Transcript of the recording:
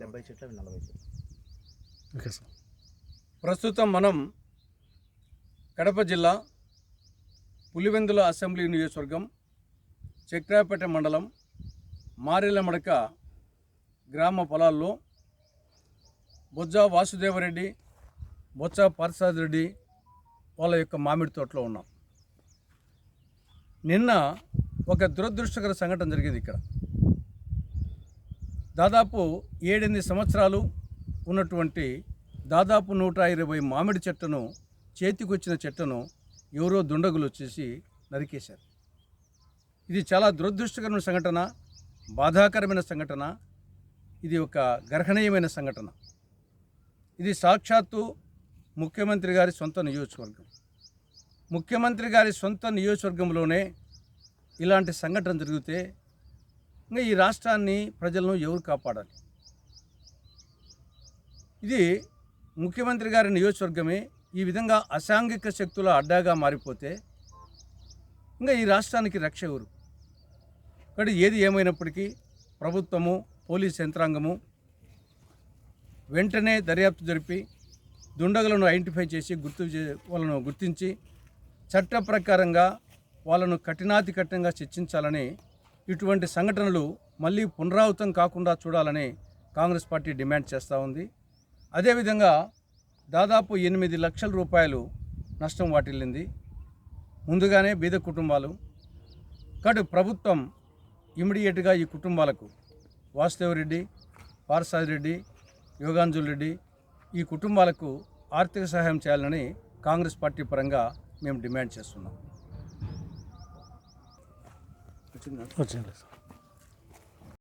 డెబ్బై చెట్లు అవి నలభై చెట్లు ఓకే సార్. ప్రస్తుతం మనం కడప జిల్లా పులివెందుల అసెంబ్లీ నియోజకవర్గం చక్రాపేట మండలం మారెలమడక గ్రామ పొలాల్లో బొజ్జ వాసుదేవరెడ్డి బొత్స ప్రసాద్ రెడ్డి వాళ్ళ యొక్క మామిడి తోటలో ఉన్నాం. నిన్న ఒక దురదృష్టకర సంఘటన జరిగింది ఇక్కడ. దాదాపు ఏడెనిమిది సంవత్సరాలు ఉన్నటువంటి దాదాపు నూట ఇరవై మామిడి చెట్టును చేతికొచ్చిన చెట్టును ఎవరో దుండగులు వచ్చేసి నరికేశారు. ఇది చాలా దురదృష్టకరమైన సంఘటన బాధాకరమైన సంఘటన ఇది ఒక గర్హణీయమైన సంఘటన. ఇది సాక్షాత్తు ముఖ్యమంత్రి గారి సొంత నియోజకవర్గం. ముఖ్యమంత్రి గారి సొంత నియోజకవర్గంలోనే ఇలాంటి సంఘటన జరిగితే ఇంకా ఈ రాష్ట్రాన్ని ప్రజలను ఎవరు కాపాడాలి? ఇది ముఖ్యమంత్రి గారి నియోజకవర్గమే ఈ విధంగా అసాంఘిక శక్తుల అడ్డాగా మారిపోతే ఇంకా ఈ రాష్ట్రానికి రక్ష ఎవరు? కాబట్టి ఏది ఏమైనప్పటికీ ప్రభుత్వము పోలీస్ యంత్రాంగము వెంటనే దర్యాప్తు జరిపి దుండగులను ఐడెంటిఫై చేసి గుర్తు వాళ్ళను గుర్తించి చట్ట ప్రకారంగా వాళ్ళను కఠినాతి కఠినంగా శిక్షించాలని ఇటువంటి సంఘటనలు మళ్ళీ పునరావృతం కాకుండా చూడాలని కాంగ్రెస్ పార్టీ డిమాండ్ చేస్తూ ఉంది. అదేవిధంగా దాదాపు ఎనిమిది లక్షల రూపాయలు నష్టం వాటిల్లింది. ముందుగానే బీద కుటుంబాలు. కాబట్టి ప్రభుత్వం ఇమీడియట్గా ఈ కుటుంబాలకు వాసుదేవరెడ్డి పారసాది రెడ్డి యోగాంజుల్ రెడ్డి ఈ కుటుంబాలకు ఆర్థిక సహాయం చేయాలని కాంగ్రెస్ పార్టీ పరంగా మేము డిమాండ్ చేస్తున్నాం. వచ్చింది వచ్చింది